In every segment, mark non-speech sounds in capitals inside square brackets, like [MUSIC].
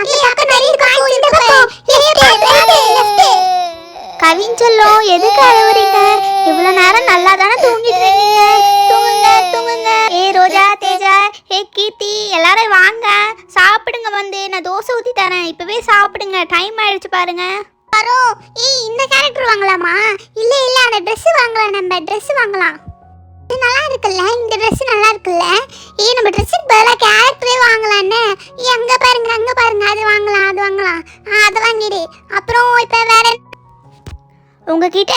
அந்த பக்கம் நிறைய இருக்கும் இந்த பக்கம் லெஃப்ட் லெஃப்ட் கவின் சொல்லும் எதுக்கு அழுவுறீங்க? இவ்வளவு நேரம் நல்லா தானே தூங்கிட்டு இருந்தீங்க தூங்குங்க தூங்குங்க. ஏ ரோஜா தேஜா ஏ கீர்த்தி எல்லாரும் வாங்க. சாப்பிடுங்க வந்து. நான் தோசை ஊத்தி தரேன். இப்பவே சாப்பிடுங்க. டைம் ஆயிடுச்சு பாருங்க. பரோ ஏய் இந்த கேரக்டர் வாங்கலாமா? இல்ல இல்ல அந்த Dress வாங்கலாம் நம்ம. Dress வாங்கலாம். இது நல்லா இருக்குல்ல இந்த ட்ரெஸ் நல்லா இருக்குல்ல ஏ நம்ம ட்ரெஸ்ஸுக்கு பதிலாக கேரக்டரே வாங்கலான்னு அங்கே அங்க பாருங்க அங்கே பாருங்க. அது வாங்கலாம் அது வாங்கலாம். ஆ அதை வாங்கிடு. அப்புறம் இப்போ வேற உங்ககிட்ட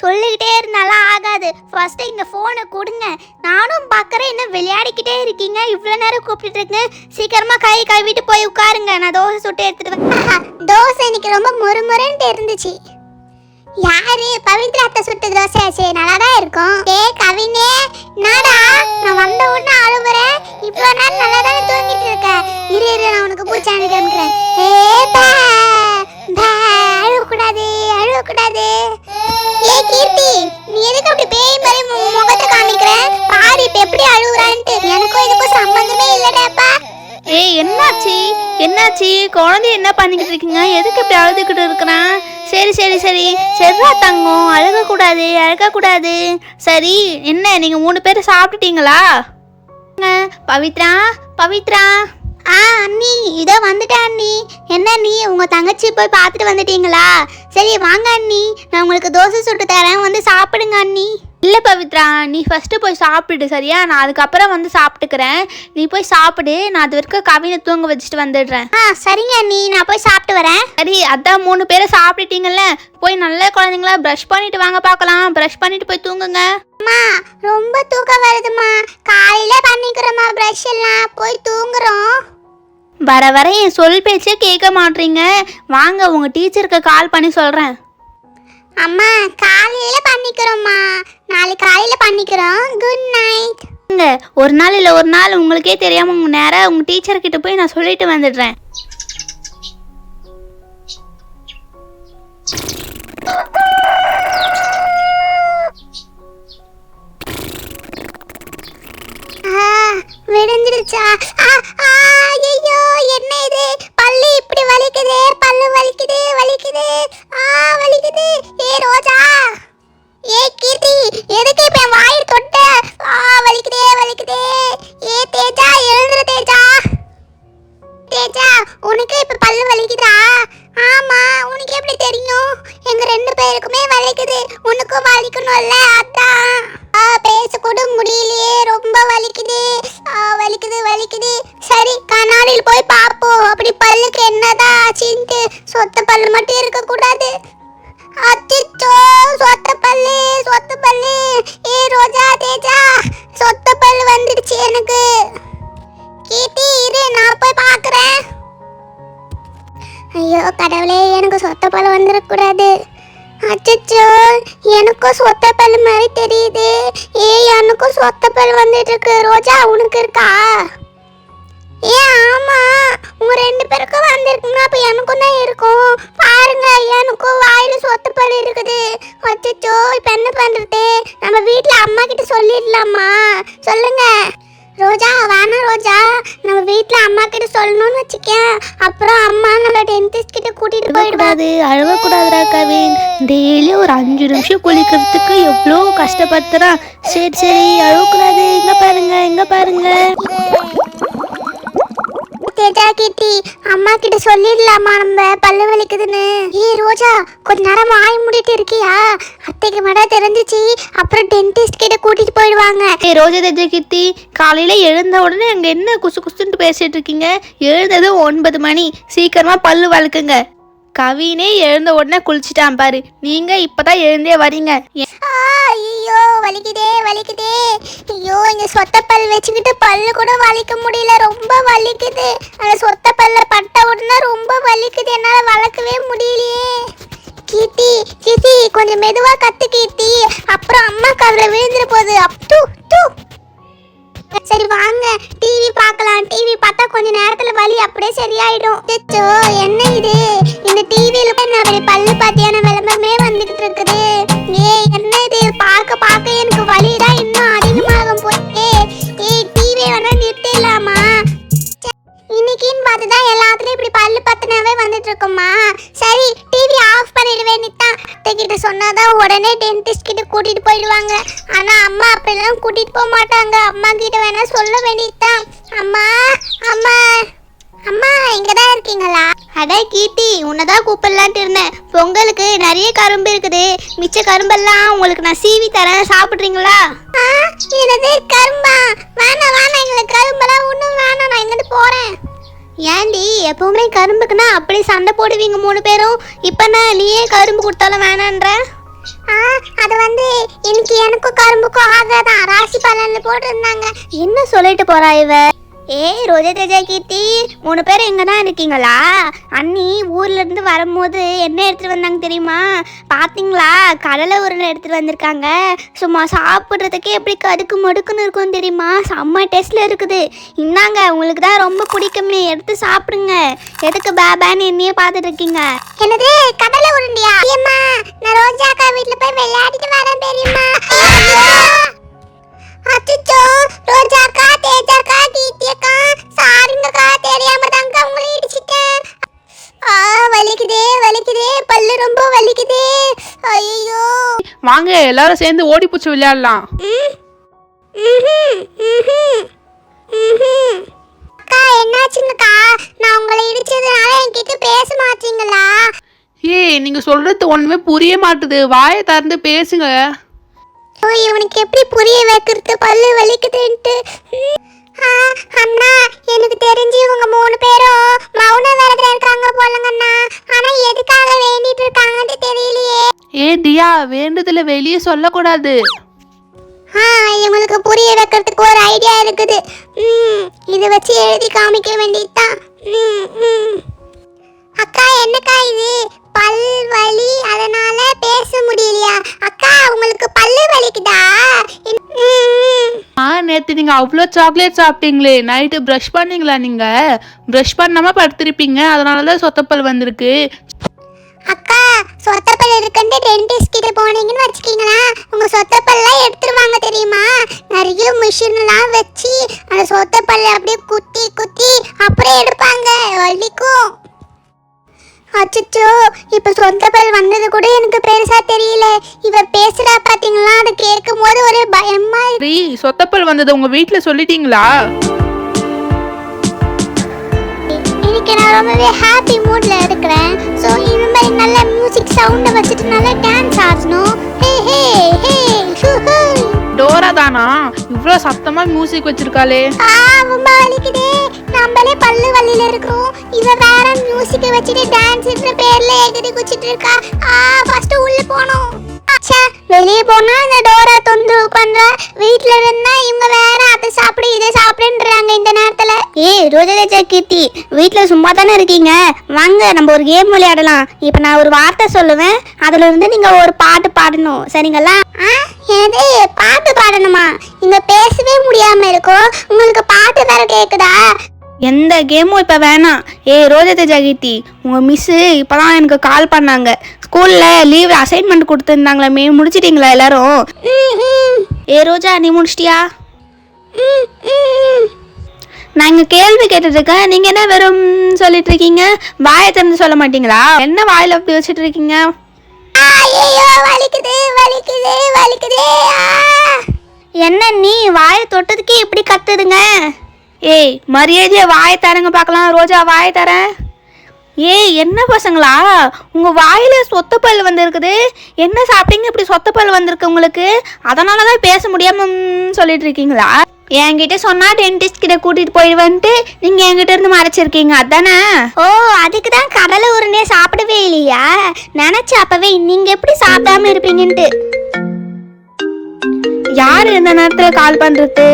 சொல்லிக்கிட்டே இருந்தாலும் ஆகாது. ஃபஸ்ட்டு இந்த ஃபோனை கொடுங்க. நானும் பார்க்குறேன் என்ன விளையாடிக்கிட்டே இருக்கீங்க? இவ்வளோ நேரம் கூப்பிட்டு சீக்கிரமாக கை கழுவிட்டு போய் உட்காருங்க. நான் தோசை சுட்டு எடுத்துட்டு [LAUGHS] தோசை இன்னைக்கு ரொம்ப முறுமுறுன்ட்டு இருந்துச்சு. யாரு? பவித்ரா அத்தை சுட்ட தோசை நல்லா தான் இருக்கும். டே கவினே நாடா நான் வந்த உடனே அழுகுறேன் இவ்வளோ நான் நல்லா தானே தூங்கிட்டு இருக்கேன் இரு இரு நான் உனக்கு பூச்சாண்டி காமிக்கிறேன் குழந்தை என்ன பண்ணிக்கிட்டு இருக்கீங்க? எதுக்கு இப்படி அழுதுகிட்டு இருக்கிறான் சரி சரி சரி. செவ்வா தங்கம் அழுகக்கூடாது அழுகக்கூடாது. சரி என்ன நீங்கள் மூணு பேர் சாப்பிட்டுட்டீங்களா? பவித்ரா பவித்ரா. ஆ அண்ணி இதோ வந்துட்டேன் அண்ணி. என்ன அண்ணி உங்க தங்கச்சி போய் பார்த்துட்டு வந்துட்டீங்களா? சரி வாங்க அண்ணி. நான் உங்களுக்கு தோசை சுட்டு தரேன். வந்து சாப்பிடுங்க அண்ணி. இல்லை பவித்ரா நீ ஃபஸ்ட்டு போய் சாப்பிடு சரியா? நான் அதுக்கப்புறம் வந்து சாப்பிட்டுக்கிறேன். நீ போய் சாப்பிடு நான் அது வரைக்கும் கவினை தூங்க வச்சுட்டு வந்துடுறேன். ஆ சரிங்க அண்ணி நான் போய் சாப்பிட்டு வரேன். சரி அதான் மூணு பேரை சாப்பிட்டுட்டீங்கல்ல? போய் நல்ல குழந்தைங்களா ப்ரஷ் பண்ணிட்டு வாங்க பார்க்கலாம். ப்ரஷ் பண்ணிட்டு போய் தூங்குங்க. அம்மா ரொம்ப தூக்கம் வருதுமா காலையில பண்ணிக்கிறோமா ப்ரஷ் எல்லாம். போய் தூங்குறோம். வர வர என் சொல் பேச்சே கேட்க மாட்றீங்க வாங்க உங்க டீச்சருக்கு கால் பண்ணி சொல்றேன். அம்மா காலையில பண்ணிக்கிறோம்மா. நாளைக்கு காலையில பண்ணிக்கிறோம். குட் நைட் ஒரு நாள் இல்லை ஒரு நாள் உங்களுக்கே தெரியாம உங்க நேரம் உங்க டீச்சர் கிட்ட போய் நான் சொல்லிட்டு வந்துடுறேன். ஆ, விடிஞ்சிடுச்சா ஆ, ஆ, ஐயையோ என்ன இது? பல்லு இப்படி வலிக்குதே பல்லு வலிக்குது வலிக்குது. ஆ வலிக்குது. கோயில் போய் பார்ப்போம். அப்படி பல்லுக்கு என்னதான் ஆச்சுன்ட்டு சொத்த பல்லு மட்டும் இருக்க கூடாது அச்சோ சொத்த பல்லு சொத்த பல்லு. ஏ ரோஜா தேஜா சொத்த பல்லு வந்துடுச்சு எனக்கு. கீர்த்தி இரு நான் போய் பார்க்கறேன். ஐயோ கடவுளே எனக்கு சொத்த பல்லு வந்துடக்கூடாது. அச்சச்சோ எனக்கும் சொத்த பல் மாதிரி தெரியுது. ஏய் எனக்கும் சொத்த பல் வந்துட்டு இருக்கு ரோஜா உனக்கு இருக்கா? ஆமா. உங்க ரெண்டு பேருக்கும் வந்திருக்குன்னா அப்ப எனக்கும் தான் இருக்கும். பாருங்க எனக்கும் வாயில சொத்து பழி இருக்குது. அச்சச்சோ இப்ப என்ன பண்றது? நம்ம வீட்ல அம்மா கிட்ட சொல்லிடலாமா? சொல்லுங்க. ரோஜா வேணாம் ரோஜா. நம்ம வீட்ல அம்மா கிட்ட சொல்லணும்னு வச்சுக்கேன். அப்புறம் அம்மா நம்ம டென்டிஸ்ட் கிட்ட கூட்டிட்டு போயிடுவாங்க. அழுகக்கூடாதுடா கவின். டெய்லி ஒரு அஞ்சு நிமிஷம் குளிக்கிறதுக்கு எவ்வளோ கஷ்டப்படுத்துறான். சரி சரி அழுகக்கூடாது இங்க பாருங்க இங்க பாருங்க. தேஜா கீர்த்தி அம்மா கிட்ட சொல்லிடலாமா நம்ம பல்லு வலிக்குதுன்னு? ஏய் ரோஜா கொஞ்ச நேரம் வாய் மூடிட்டு இருக்கியா? அத்தைக்கு மட்டும் தெரிஞ்சிச்சு அப்புறம் டென்டிஸ்ட் கிட்ட கூட்டிட்டு போயிடுவாங்க. ஏ ரோஜா தேஜா கீர்த்தி காலையில எழுந்த உடனே அங்க என்ன குசு குசுன்ட்டு பேசிட்டு இருக்கீங்க? எழுந்தது ஒன்பது மணி. சீக்கிரமா பல்லு வளர்க்குங்க கவினே எழுந்த உடனே குளிச்சிட்டான் பாரு. நீங்க இப்பதான் எழுந்தே வரீங்க. ஆ, ஐயோ வலிக்குதே வலிக்குதே. ஐயோ இந்த சொத்த பல் வச்சுக்கிட்டு பல்லு கூட வலிக்க முடியல. ரொம்ப வலிக்குது. அந்த சொத்த பல்ல பட்ட உடனே ரொம்ப வலிக்குது. என்னால வளர்க்கவே முடியலையே. கீர்த்தி கீர்த்தி கொஞ்சம் மெதுவா கத்து கீர்த்தி. அப்புறம் அம்மா கவலை விழுந்துரு போகுது அப் தூ தூ. சரி வாங்க. டிவி பார்க்கலாம். டிவி பார்த்தா கொஞ்ச நேரத்துல வலி அப்படியே சரியாயிடும். அச்சோ என்ன இது? இந்த டிவியில பல்லு பாத்தியான விளம்பரமே வந்துகிட்டு இருக்குது. ஏய் என்ன கூட்டிட்டு போயிடுவாங்க. ஆனா அம்மா அப்படிலாம் கூட்டிட்டு போக மாட்டாங்க. அம்மா கிட்ட வேணா சொல்ல வேண்டியதுதான். அம்மா அம்மா அம்மா இங்க தான் இருக்கீங்களா? அட கீர்த்தி உன்னதான் கூப்பிடலான்ட்டு இருந்தேன். பொங்கலுக்கு நிறைய கரும்பு இருக்குது. மிச்ச கரும்பெல்லாம் உங்களுக்கு நான் சீவி தரேன். சாப்பிட்றீங்களா? எனது கரும்பா? வேணாம் வேணாம். எங்களுக்கு கரும்பெல்லாம் ஒன்றும் வேணாம். நான் இங்கிட்டு போறேன். ஏண்டி எப்பவுமே கரும்புக்குன்னா அப்படி சண்டை போடுவீங்க மூணு பேரும். இப்போ நான் நீயே கரும்பு கொடுத்தாலும் வேணான்ற? அது வந்து இன்னைக்கு எனக்கும் கரும்புக்கும் ஆகாதான். ராசி பலன்ல போட்டிருந்தாங்க. என்ன சொல்லிட்டு போறா இவ? ஏய் ரோஜா கீர்த்தி மூணு பேர் இங்கே தான் இருக்கீங்களா? அண்ணி ஊர்லேருந்து வரும்போது என்ன எடுத்துகிட்டு வந்தாங்க தெரியுமா? பார்த்தீங்களா கடலை உருளை எடுத்துகிட்டு வந்திருக்காங்க. சும்மா சாப்பிட்றதுக்கே எப்படி கடுக்கு மடுக்குன்னு இருக்கும் தெரியுமா? செம்ம டேஸ்ட்டில் இருக்குது. இந்தாங்க உங்களுக்கு தான் ரொம்ப பிடிக்குமே. எடுத்து சாப்பிடுங்க. எதுக்கு பேபான்னு என்னையே பார்த்துட்டு இருக்கீங்க? என்னது கடலை உருண்டியா? நான் ரோஜா அக்கா போய் விளையாடிட்டு வரேன் பெரியம்மா அச்சோ வாங்க எல்லாரும் சேர்ந்து ஓடி பூச்சி விளையாடலாம். அக்கா என்னாச்சுங்கக்கா நான் உங்களை இடிச்சதுனால என்கிட்ட பேச மாட்டீங்களா? ஏய் நீங்க சொல்றது ஒண்ணுமே புரிய மாட்டுது. வாயை திறந்து பேசுங்க. ஓ இவனுக்கு எப்படி புரிய வைக்கிறது? பல்லு வலிக்குதுன்ட்டு. ஆ, அண்ணா எனக்கு தெரிஞ்சு இவங்க மூணு பேரும் மௌன விரதம் இருக்காங்க போலங்கண்ணா ஆனா எதுக்காக வேண்டிட்டு இருக்காங்கன்னு தெரியலையே ஏ தியா வேண்டுதல வெளியே சொல்லக்கூடாது. இவங்களுக்கு புரிய வைக்கிறதுக்கு ஒரு ஐடியா இருக்குது. ம் இதை வச்சு எழுதி காமிக்க வேண்டியதுதான். அக்கா என்னக்கா இது? பல் வலி அதனால பேச முடியலையா? அக்கா உங்களுக்கு பல்லு வலிக்குதா. ஆ நேத்து நீங்க அவ்வளோ சாக்லேட் சாப்பிட்டீங்களே. நைட்டு ப்ரஷ் பண்ணீங்களா நீங்க? ப்ரஷ் பண்ணாம படுத்திருப்பீங்க. அதனால தான் சொத்தப்பல் வந்திருக்கு. அக்கா சொத்தப்பல் இருக்குன்ட்டு டென்டிஸ்ட் கிட்ட போனீங்கன்னு வச்சுக்கீங்களா? உங்க சொத்தப்பல்லாம் எடுத்துருவாங்க தெரியுமா? நிறைய மிஷின்லாம் வச்சு அந்த சொத்தப்பல்ல அப்படியே குத்தி குத்தி அப்புறம் எடுப்பாங்க. வலிக்கும். அச்சச்சோ இப்ப சொத்தப்பல் வந்தது கூட எனக்கு பெருசா தெரியல. இவ பேசுறா பாத்தீங்களா? அதை கேட்கும் போது ஒரே பயமா. சரி சொத்தப்பல் வந்தது உங்க வீட்ல சொல்லிட்டீங்களா? இன்னைக்கு நான் ரொம்பவே ஹாப்பி மூட்ல இருக்கிறேன். ஸோ இந்த மாதிரி நல்ல மியூசிக் சவுண்டை வச்சுட்டு நல்லா டான்ஸ் ஆடணும். ஹே ஹே ஹே. டோரா தானா? இவ்வளோ சத்தமா மியூசிக் வச்சிருக்காளே. ஆ ரொம்ப வலிக்குதே நம்மளே பல்லு வலியில இருக்கோம் இவ வேற மியூசிக்கை வச்சுட்டு டான்ஸ்ன்ற பேர்ல எகிரி குச்சிட்டு இருக்கா. ஆ ஃபர்ஸ்ட் உள்ள போனோம். ச்சே வெளியே போனா இந்த டோரா தொந்தரவு பண்ற. வீட்ல இருந்தா இவங்க வேற அதை சாப்பிடு இதை சாப்பிடுன்றாங்க இந்த நேரத்துல. ஏய் ரோஜா கீர்த்தி வீட்ல சும்மா தானே இருக்கீங்க? வாங்க நம்ம ஒரு கேம் விளையாடலாம். இப்போ நான் ஒரு வார்த்தை சொல்லுவேன். அதுல இருந்து நீங்க ஒரு பாட்டு பாடணும். சரிங்களா? ஆ என்னது? பாட்டு பாடணுமா? இங்க பேசவே முடியாம இருக்கோம் உங்களுக்கு பாட்டு வேற கேக்குதா? எந்த கேமும் இப்போ வேணாம். ஏ ரோஜா தேஜா கீர்த்தி உங்கள் மிஸ்ஸு இப்போ தான் எனக்கு கால் பண்ணாங்க. ஸ்கூலில் லீவ் அசைன்மெண்ட் கொடுத்துருந்தாங்களே மே முடிச்சிட்டிங்களா எல்லாரும்? ஏ ரோஜா நீ முடிச்சிட்டியா? இங்கே கேள்வி கேட்டுட்ருக்கேன் நீங்கள் என்ன வெறும் சொல்லிட்டு இருக்கீங்க வாயை திறந்து சொல்ல மாட்டீங்களா? என்ன வாயில் அப்படி வச்சுட்டு இருக்கீங்க. என்ன நீ வாயை தொட்டதுக்கே இப்படி கத்துதுங்க? ஏய் மரியாதையா வாயை தரங்க பார்க்கலாம். ரோஜா வாயை தரேன் ஏய் என்ன பசங்களா? உங்க வாயில சொத்தப்பல் வந்திருக்குது. என்ன சாப்பிட்டீங்க? இப்படி சொத்தப்பல் வந்திருக்கு உங்களுக்கு. அதனால தான் பேச முடியாம ம், சொல்லிட்டு இருக்கீங்களா? என்கிட்ட சொன்னா டென்டிஸ்ட் கிட்ட கூட்டிட்டு போயிடுவேன்ட்டு நீங்க என்கிட்ட இருந்து மறைச்சிருக்கீங்க. அதானே? ஓ அதுக்கு தான் கடலை உருண்டையை சாப்பிடவே இல்லையா? நினைச்ச அப்பவே நீங்க எப்படி சாப்பிடாம இருப்பீங்கன்ட்டு. யார் இந்த நேரத்தில் கால் பண்ணுறது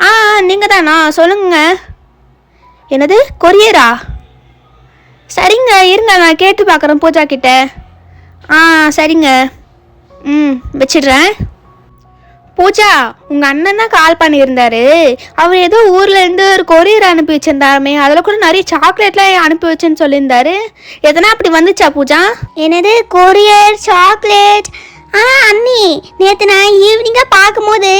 ஆ நீங்கள் தானா சொல்லுங்க. என்னது? கொரியரா? சரிங்க இருங்க நான் கேட்டு பார்க்குறேன் பூஜா கிட்ட. ஆ சரிங்க. ம் வச்சிடுறேன். பூஜா உங்கள் அண்ணன் தான் கால் பண்ணியிருந்தாரு. அவர் ஏதோ ஊர்லேருந்து ஒரு கொரியர் அனுப்பி வச்சிருந்தாருமே. அதில் கூட நிறைய சாக்லேட்லாம் அனுப்பி வச்சேன்னு சொல்லியிருந்தாரு. எதனா அப்படி வந்துச்சா பூஜா? என்னது கொரியர் சாக்லேட் ஆ அண்ணி நேற்று நான் ஈவினிங்காக பார்க்கும்போது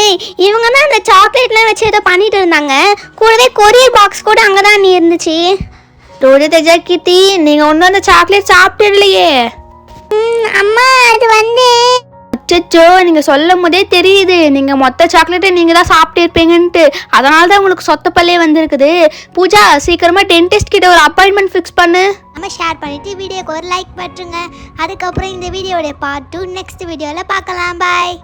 இவங்க தான் அந்த சாக்லேட்லாம் வச்சு ஏதோ பண்ணிட்டு இருந்தாங்க. கூடவே கொரியர் பாக்ஸ் கூட அங்கே தான் நீ இருந்துச்சு. ரோஜா தேஜா கீர்த்தி நீங்க ஒன்றும் அந்த சாக்லேட் சாப்பிட்டு இல்லையே அம்மா அது வந்து அச்சச்சோ நீங்க சொல்லும் போதே தெரியுது. நீங்க மொத்த சாக்லேட்டை நீங்க தான் சாப்பிட்டு இருப்பீங்கன்ட்டு அதனால தான் உங்களுக்கு சொத்த பல்லே வந்திருக்குது. பூஜா சீக்கிரமா டென்டிஸ்ட் கிட்ட ஒரு அப்பாயின்மெண்ட் ஃபிக்ஸ் பண்ணு. நம்ம ஷேர் பண்ணிட்டு வீடியோக்கு ஒரு லைக் பட்டுருங்க. அதுக்கப்புறம் இந்த வீடியோடைய பார்ட் டூ நெக்ஸ்ட் வீடியோவில் பார்க்கலாம். பாய்